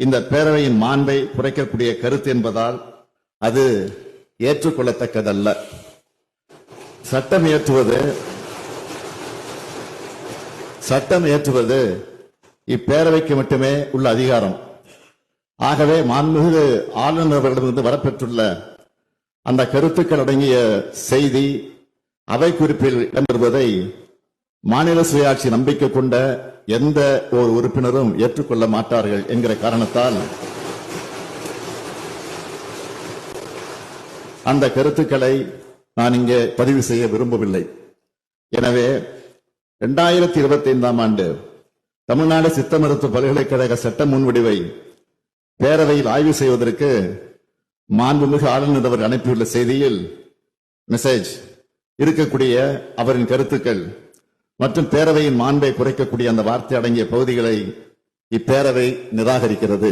இந்த பேரவையின் மாண்பை குறைக்கக்கூடிய கருத்து என்பதால் அது ஏற்றுக்கொள்ளத்தக்கதல்ல. சட்டம் இயற்றுவது சட்டம் இயற்றுவது இப்பேரவைக்கு மட்டுமே உள்ள அதிகாரம். ஆகவே மாண்புமிகு ஆளுநர் அவர்களிடமிருந்து வரப்பெற்றுள்ள அந்த கருத்துக்கள் அடங்கிய செய்தி அவை குறிப்பில் இடம்பெறுவதை மாநில சுயாட்சி நம்பிக்கை கொண்ட எந்த ஒரு உறுப்பினரும் ஏற்றுக்கொள்ள மாட்டார்கள் என்கிற காரணத்தால் அந்த கருத்துக்களை நான் இங்கே பதிவு செய்ய விரும்பவில்லை. எனவே இரண்டாயிரத்தி இருபத்தி ஐந்தாம் ஆண்டு தமிழ்நாடு சித்த மருத்துவ பல்கலைக்கழக சட்ட முன்வடிவை பேரவையில் ஆய்வு செய்வதற்கு மாண்புமிகு ஆளுநர் அவர் அனுப்பியுள்ள செய்தியில் மெசேஜ் இருக்கக்கூடிய அவரின் கருத்துக்கள் மற்றும் பேரவையின் மாண்பை குறைக்கக்கூடிய அந்த வார்த்தை அடங்கிய பகுதிகளை இப்பேரவை நிராகரிக்கிறது.